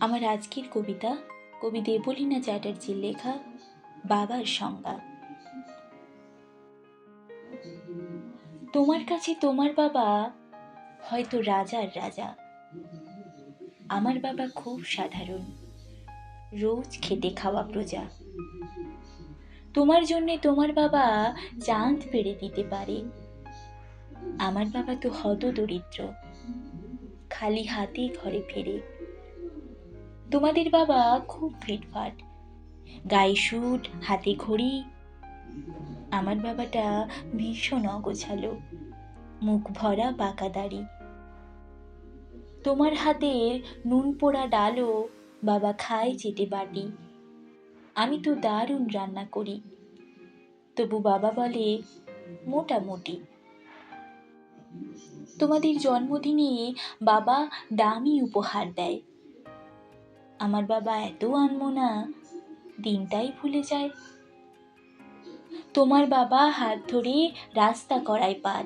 আমার আজকের কবিতা কবি দেবলীনা চ্যাটার্জির লেখা বাবার সংজ্ঞা। তোমার কাছে তোমার বাবা হয়তো রাজার রাজা। আমার বাবা খুব সাধারণ। রোজ খেতে খাওয়া প্রজা। তোমার জন্যে তোমার বাবা চাঁদ পেড়ে দিতে পারে। আমার বাবা তো হত দরিদ্র খালি হাতে ঘরে ফেরে তোমাদের বাবা খুব ফিটফাট। গায়ে সুট, হাতে ঘড়ি। আমার বাবাটা ভীষণ অগোছালো, মুখ ভরা, বাঁকা দাড়ি। তোমার হাতের নুন পোড়া ডালও বাবা খায় চেটে বাটি। আমি তো দারুণ রান্না করি। তবু বাবা বলে, মোটামুটি। তোমাদের জন্মদিনে বাবা দামি উপহার দেয়। আমার বাবা এত আনমনা, দিনটাই ভুলে যায়। তোমার বাবা হাত ধরে রাস্তা করায় পার।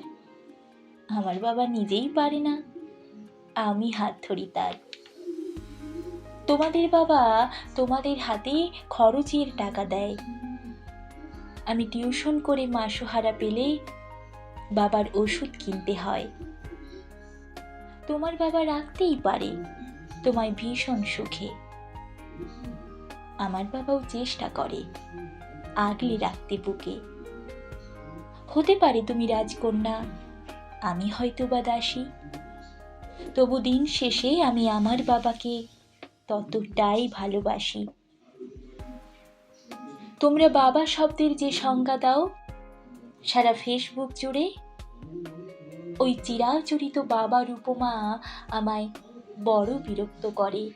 আমার বাবা নিজেই পারে না, আমি হাত ধরি তার। তোমাদের বাবা তোমাদের হাতে খরচের টাকা দেয়। আমি টিউশন করে মাসোহারা পেলে বাবার ওষুধ কিনতে হয়। তোমার বাবা রাখতেই পারে। তোমায় ভীষণ সুখে। আমার বাবাও চেষ্টা করে আগলে রাখতে বুকে। হতে পারে তুমি রাজকন্যা, আমি হয়তো বা দাসী। তবু দিন শেষে আমি আমার বাবাকে ততটাই ভালোবাসি। তোমরা বাবা শব্দের যে সংজ্ঞা দাও, সারা ফেসবুক জুড়ে ওই চিরাচরিত বাবার উপমা আমায় বড় বিরক্ত করে।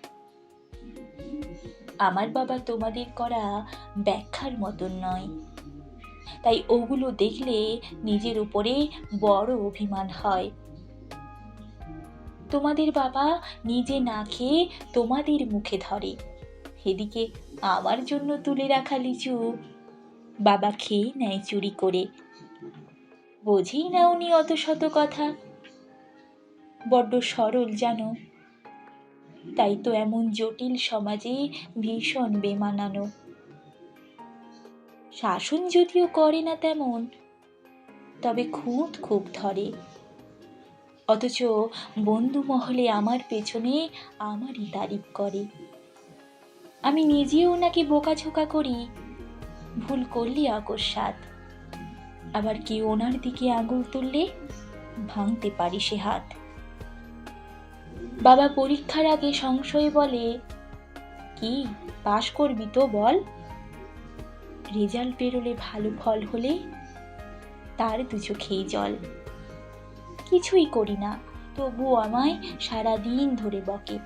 আমার বাবা তোমাদের করা ব্যাখ্যার মতন নয়। তাই ওগুলো দেখলে নিজের উপরে বড় অভিমান হয়। তোমাদের বাবা নিজে না খেয়ে তোমাদের মুখে ধরে। এদিকে আমার জন্য তুলে রাখা লিচু বাবা খেয়ে নেয় চুরি করে। বোঝেই না উনি অত শত কথা। বড্ড সরল জানো। তাই তো এমন জটিল সমাজে ভীষণ বেমানানো। শাসন যদিও করে না তেমন, তবে খুঁত খুব ধরে। অথচ বন্ধু মহলে আমার পেছনে আমারই তারিফ করে। আমি নিজেও নাকি বোকাঝোকা করি, ভুল করলে অকস্মাৎ। আবার কেউ ওনার দিকে আঙুল তুললে ভাঙতে পারি সে হাত। বাবা পরীক্ষার আগে সংশয়ে বলে, কি, পাশ করবি তো বল। রেজাল্ট বেরোলে ভালো ফল হলে তার দু চোখেই জল। কিছুই করি না তবু আমায় সারা দিন ধরে বকে।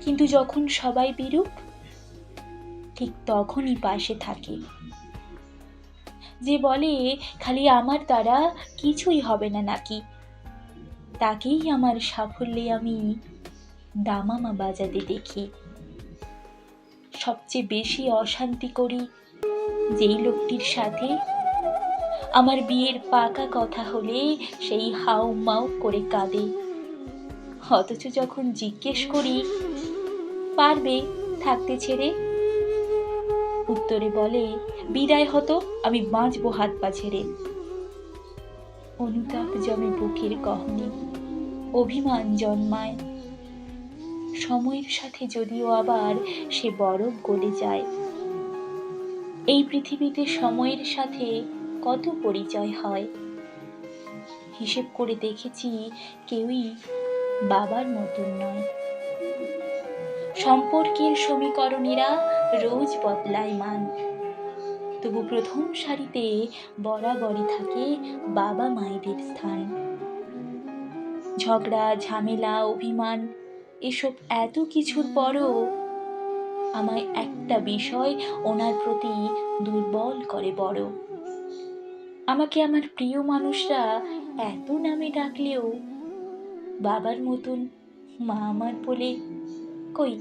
কিন্তু যখন সবাই বিরূপ ঠিক তখনই পাশে থাকে। যে বলে, খালি আমার দ্বারা কিছুই হবে না নাকি? তাকেই আমার সাফল্যে আমি দামামা বাজাতে দেখি। সবচেয়ে বেশি অশান্তি করি যেই লোকটির সাথে আমার বিয়ের পাকা কথা হলে সেই হাউ মাউ করে কাঁদে। অথচ যখন জিজ্ঞেস করি, পারবে থাকতে ছেড়ে? উত্তরে বলে, বিদায় হতো, আমি বাঁচবো হাত পা ছেড়ে। অনুতাপ জমে বুকের গহনে, অভিমান জন্মায়। সময়ের সাথে যদিও আবার সে বরফ গলে যায়। এই পৃথিবীতে সময়ের সাথে কত পরিচয় হয়? হিসেব করে দেখেছি কেউই বাবার মতন নয়। সম্পর্কের সমীকরণেরা রোজ বদলায় মান। তবু প্রথম সারিতে বরাবরই থাকে বাবা মায়েদের স্থান। ঝগড়া, ঝামেলা, অভিমান, এসব এত কিছুর পরও আমায় একটা বিষয় ওনার প্রতি দুর্বল করে বড়। আমাকে আমার প্রিয় মানুষরা এত নামে ডাকলেও বাবার মতন মা আমার বলে, কই,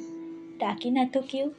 ডাকে না তো কেউ?